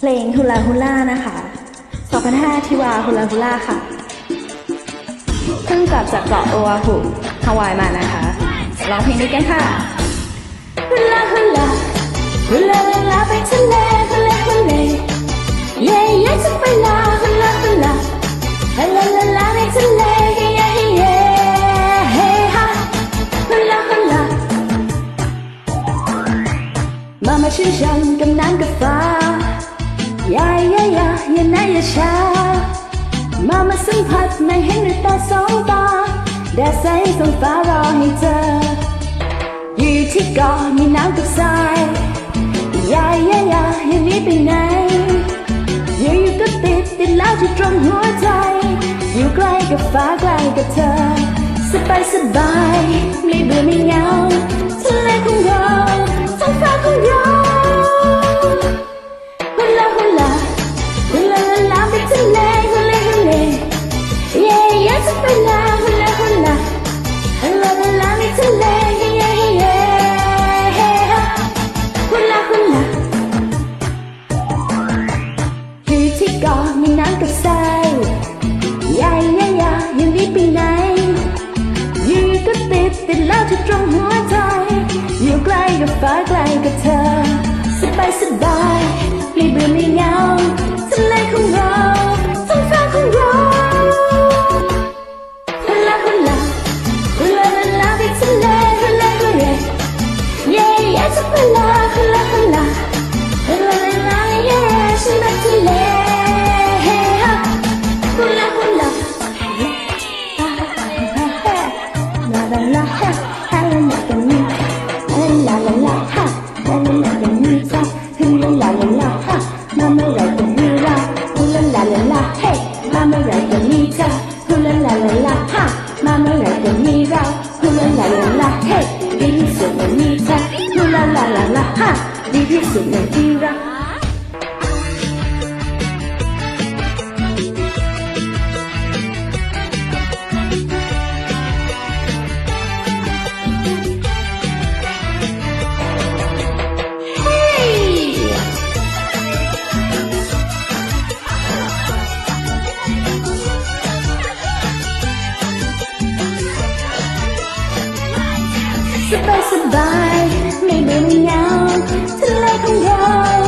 เพลงฮูลาฮูล่านะคะ2005ทิวาฮูลาฮูล่าค่ะ เพิ่งกลับจากเกาะโออาหุฮาวายมานะคะร้องเพลงนี้กันค่ะฮูลาฮูลาฮูลาลาลาไปทะเลฮูลาฮูเลเย่เย่จะไปลาฮูลาฮูลาฮูลาลาลาในทะเลเย่เย่เย่เฮฮาฮูลาฮูลามามาชื่นชันกับน้ำกับฟ้า ยายายาอย่านาอย่าช้า มามาสัมผัสไม่เห็นด้วยตาสองตาแดดใสส่องฟ้ารอให้เธออยู่ที่เกาะมีน้ำกับทรายยายายาอย่าหนีไปไหนอยู่อยู่ก็ติดติดแล้วที่ตรงหัวใจ อยู่ใกล้กับฟ้าใกล้กับเธอ สบายสบายไม่เบื่อไม่เหงาทะเลของ ที่เกาะมีน้ำกับทรายยายยายายังรีบไปไหนยู่ก็ติดติดแล้วที่ตรงหัวใจ อยู่ใกล้กับฟ้าใกล้กับเธอ สบายสบายไม่เบื่อไม่เหงาทะเลของเราท้องฟ้าของเราฮุลาฮุลาฮุลาลาลาไปทะเลฮุลาฮุเลเย่เย่จะไปลาฮุลาฮุลา 啦啦啦啦哈啦啦啦啦哈啦啦啦啦哈哼啦啦啦啦哈妈妈来给你啦啦啦啦嘿妈妈来给你揉啦啦啦啦哈妈妈来给你啦啦啦啦嘿你揉啦啦啦啦啦啦啦啦哈你揉啦啦啦。 สบายสบายไม่เบื่อเหงาทะเลของเรา